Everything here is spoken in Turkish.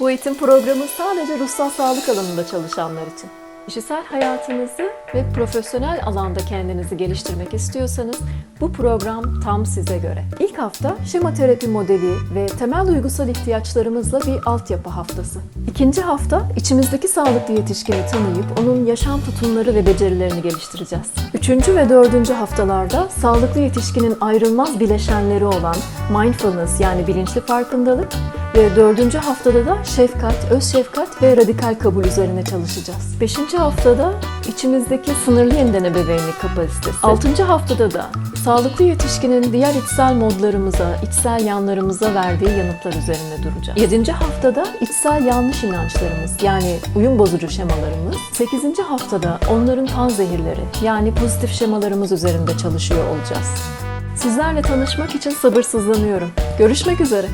Bu eğitim programı sadece ruhsal sağlık alanında çalışanlar için. Kişisel hayatınızı ve profesyonel alanda kendinizi geliştirmek istiyorsanız bu program tam size göre. İlk hafta şema terapi modeli ve temel duygusal ihtiyaçlarımızla bir altyapı haftası. İkinci hafta içimizdeki sağlıklı yetişkini tanıyıp onun yaşam tutumları ve becerilerini geliştireceğiz. Üçüncü ve dördüncü haftalarda sağlıklı yetişkinin ayrılmaz bileşenleri olan mindfulness yani bilinçli farkındalık ve dördüncü haftada da şefkat, öz şefkat ve radikal kabul üzerine çalışacağız. Beşinci haftada içimizdeki sınırlı yeniden ebeveynlik kapasitesi. Altıncı haftada da sağlıklı yetişkinin diğer içsel modlarımıza, içsel yanlarımıza verdiği yanıtlar üzerine duracağız. Yedinci haftada içsel yanlış inançlarımız yani uyum bozucu şemalarımız. Sekizinci haftada onların kan zehirleri yani pozitif şemalarımız üzerinde çalışıyor olacağız. Sizlerle tanışmak için sabırsızlanıyorum. Görüşmek üzere.